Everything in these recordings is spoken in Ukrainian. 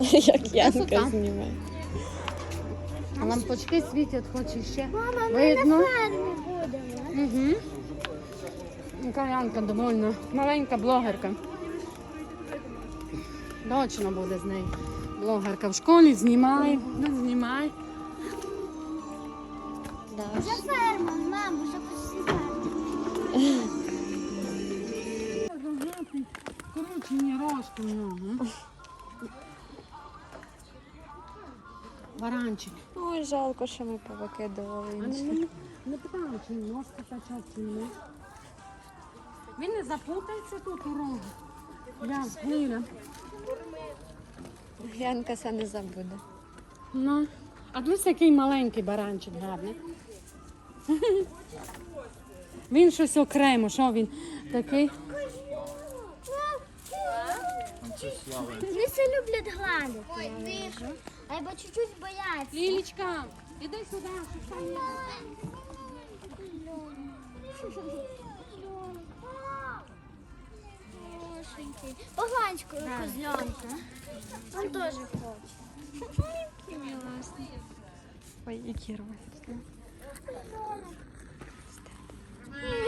Як Янка знімає. А лампочки світять, хоч іще. Мама, ми Видно. на фермі будемо. Угу. Яка Янка довольна. Маленька блогерка. Точно буде з нею. Блогерка в школі знімає, ну знімає. Да. Вже ферма, мама, вже почти ферма. Кручені рожки в нього. Баранчик. Ой, жалко, що ми повикидували А інші. не, питала, чи ножка качав, чи ні. Він не запутається тут у рогу. Я, Ліля. Янка це не забуде. Ну, а дивись, який маленький баранчик гарний. Він щось окремо, що він такий. Вони все люблять гладити. Ой, тихо. Або чуть-чуть бояться. Лілічка, іди сюди, щоб там не Хорошенький. Поглянько козлянка. Он теж хоче. Ой, які рвані.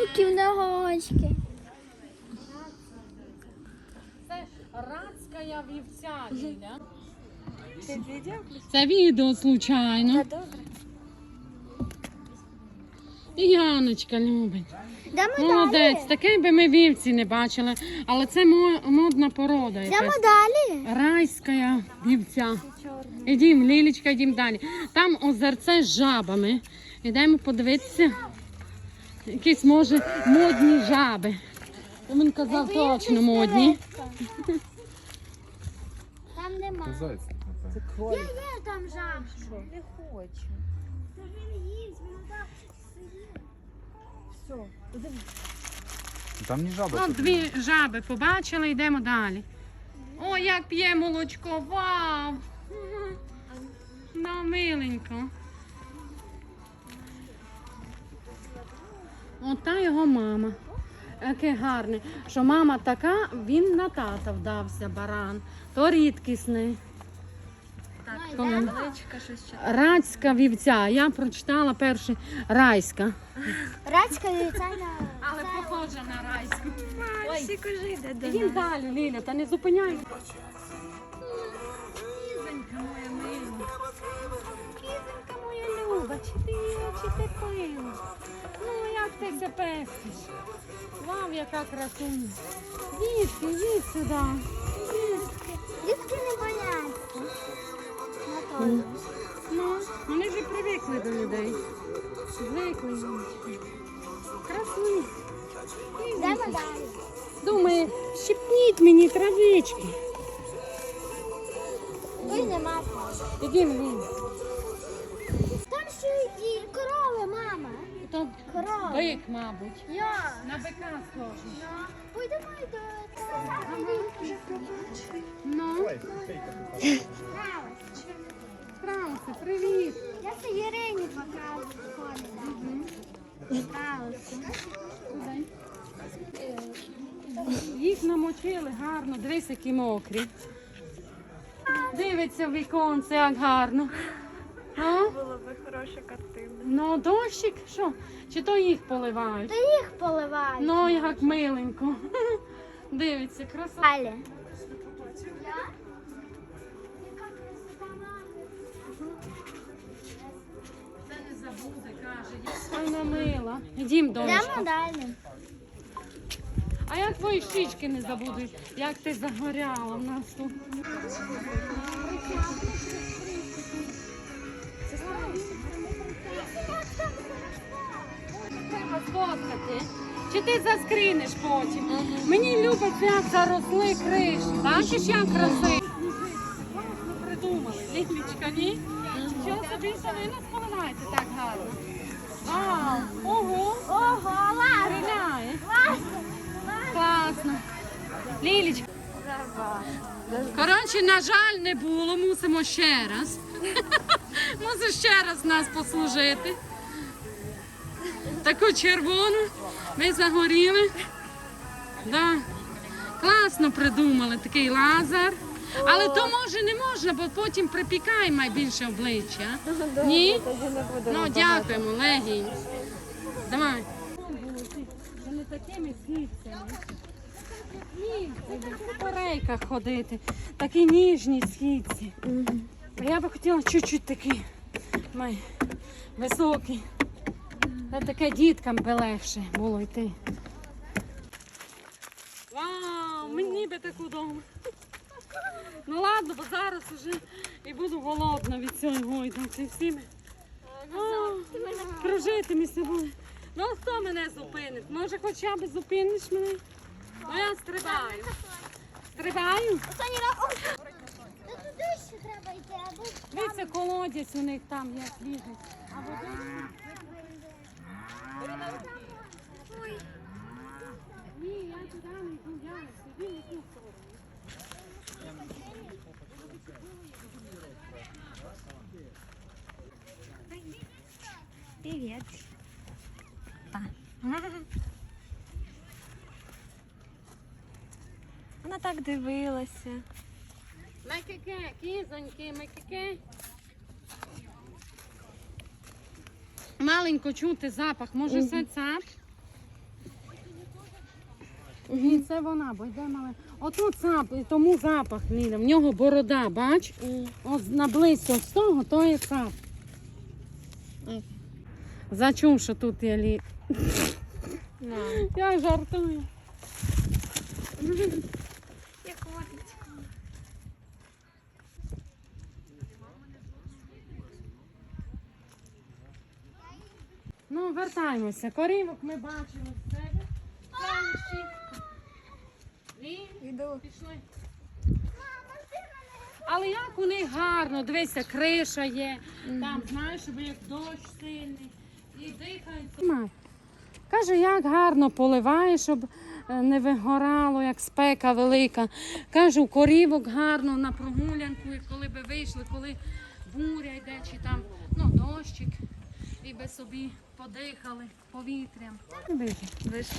Які в ногочки. Радська вівця, Ліля. Ти відео? Це відео, случайно. добре. І Яночка любить. Йдемо Молодець, далі. такий би ми вівці не бачили, але це мо- модна порода. Йдемо якась. далі. Райська вівця. Ідім, Лілічка, йдім далі. Там озерце з жабами. Йдемо подивитися. Якісь, може, модні жаби. Він казав точно модні. Нема. Зайць, напевно. Є, є там жабка. Не хочу. Та він їсть, він так сидить. Там не жаба. Ну, дві жаби побачили, йдемо далі. О, як п'є молочко, вау! Ну, миленько. Ота його мама. Яке гарне. Що мама така, він на тата вдався, баран. То рідкісний. Так, Коли? Рацька вівця. Я прочитала перше райська. Рацька вівцяна. Але похожа на райську. Всі кажи, йде до нас. далі, Ліля, та не зупиняй. Кізонька моя мила. Кізонька моя люба, чи ти чи ти пила? Ну, як ти це пестиш? Вау, яка красуня. Дітки, йдіть сюди. Дітки не бояться. Ну, вони вже привикли до людей. Звикли. Красуні. Йдемо далі. Думає, щепніть мені травички. Ой, нема. Ідімо. Там ще і корови, мама. То Корова. бик, мабуть. Я. На бика схожий. Пойдемо до Ну, Страуси, привіт. Я це Ірині покажу. Страуси. Їх намочили гарно, дивись, які мокрі. Дивиться в віконце, як гарно. А? Була би хороша картина. Ну, дощик, що? Чи то їх поливають? Та їх поливають. Ну, як миленько. Дивиться, красота. Далі. Це не забуде, каже, я файна мила. Ідім, Йдемо далі. А як твої щічки не забудуть, як ти загоряла в нас тут. Сфоткати. Чи ти заскрінеш потім? Мені любить, як заросли криші. Бачиш, як красиво? Класно придумали. Лілічка, ні? Що собі самі нас поливаєте так гарно? Вау! Ого! Ого, ладно. Стріляє. Класно. Лілічка. Коротше, на жаль, не було. Мусимо ще раз. Мусиш ще раз нас послужити. Таку червону. Ми загоріли. Да. Класно придумали такий лазер. Але то може не можна, бо потім припікає найбільше обличчя. Ні? Ну, дякуємо, легінь. Давай. Не такими східцями. Ні, по рейках ходити. Такі ніжні східці. А я би хотіла чуть-чуть такі май, високі. Та таке діткам би легше було йти. Вау, мені би таку дому. Ну ладно, бо зараз уже і буду голодна від цієї гойданці. Всі ми. О, кружити між собою. Ну хто мене зупинить? Може хоча б зупиниш мене? Ну я стрибаю. Стрибаю? Останній раз. Ой. Та туди ще треба йти, або Дивіться, колодязь у них там є свіжий. А водичка. Ні, я туди не йду, я собі не ту сторону. Привіт. Вона так дивилася. Макеке, кізоньки, макеке. Маленько чути запах, може це цап? Ні, це вона, бо йде мале. Отут цап, тому запах, Ліля. В нього борода, бач? От наблизько з того, то є цап. Зачув, що тут є лі. Я жартую. Ну, вертаємося. Корівок ми бачимо з себе. Пішли. Але як у них гарно, дивися, криша є, там, знаєш, щоб як дощ сильний і дихають. Каже, як гарно поливає, щоб е, не вигорало, як спека велика. Каже, у корівок гарно на прогулянку, коли би вийшли, коли буря йде, чи там ну, дощик, і би собі подихали повітрям. Вийшли.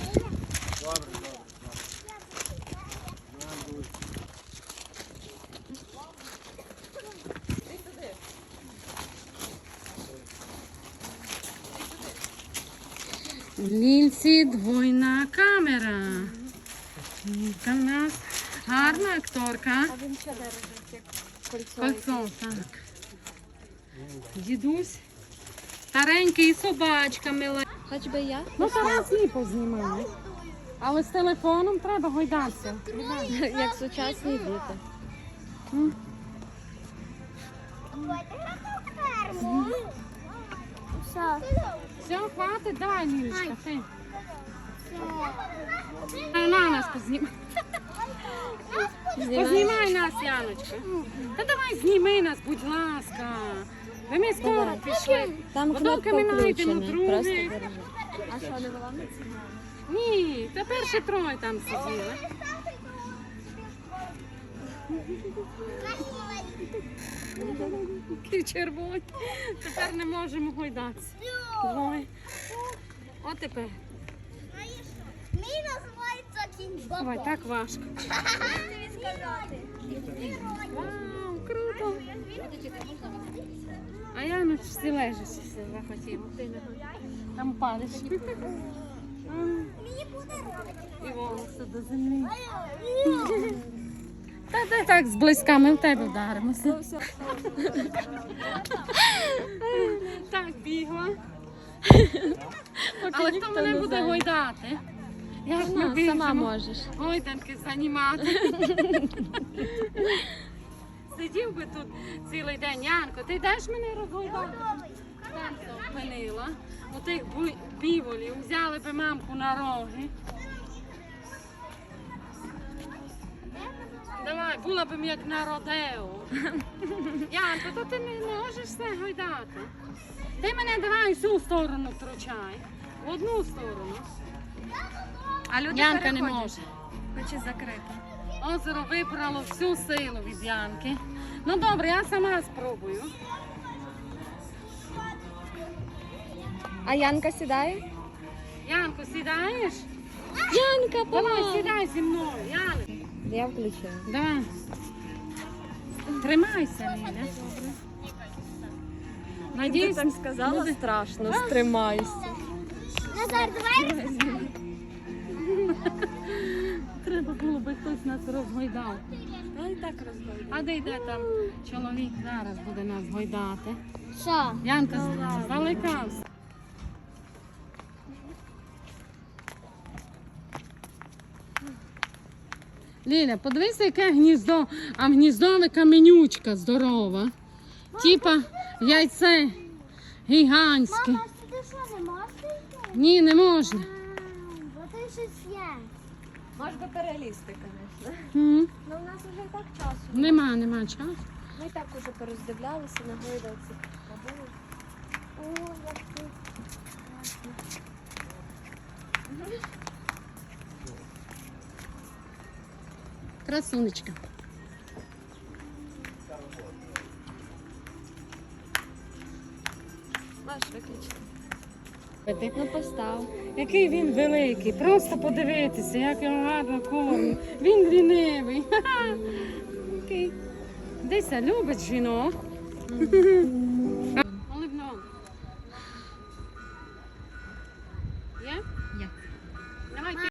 В Лільці двойна камера. Лілька в нас гарна акторка. А він що держить, як кольцо? Кольцо, так. Дідусь. Старенький і собачка мила. Хоч би я. Ну, зараз і познімає. Але з телефоном треба гойдатися. Як сучасні діти. Все. Все, хватить, давай, Лілечка, ти. На, на нас познімай. Познімай нас, Яночка. Та давай зніми нас, будь ласка. Ви ми скоро пішли. Там камінайтину, включена. Просто А що, не була на? Ні, тепер ще троє там сиділи. Які червоні. Тепер не можемо гойдатися. Двоє. От тепер. Мій називається кінь Давай, так важко. Вау, круто. А я ну всі лежиш, все захотіла. Там буде І волоси до землі. Та ти так зблизька, ми в тебе вдаримося. Так, бігла. Але хто мене буде гойдати? Як ми Сама біжимо? можеш. Гойданки займати. Сидів би тут цілий день. Янко, ти йдеш мене розгойдати? Там зупинила. У тих бу- біволів взяли би мамку на роги. Давай, була б як на родео. Янко, то ти не можеш все гойдати. Ти мене давай всю сторону втручай. В одну сторону. А люди Янка не переходять. може. Хоче закрити. Озеро вибрало всю силу від Янки. Ну добре, я сама спробую. А Янка сідає? Янко, сідаєш? Янка, Давай, сідай зі мною, Янко. Я включила. Давай. Тримайся, Ліля. Ти Надіюсь, так сказала буде- страшно, стримайся. Назар, давай. Треба було би хтось нас розгойдав. Я і так розгойду. А де йде там чоловік зараз буде нас гойдати? Що? Янка заликався. Ліля, подивися, яке гніздо, а в гніздове каменючка здорова. Типа яйце гігантське. Мама, сюди що, не можна йти? Ні, не можна. А, Бо ти щось є. Може би перелізти, звісно. М, Ну, у нас вже і так часу. Нема, нема часу. Ми і так уже пороздивлялися на гойдалці. Побули. О, як ти. Красунечка. Можеш виключити. Ти- Ну, постав. Який він великий, просто подивитися, як його гарно кормить. Він лінивий. Ха-ха. Любить жінок.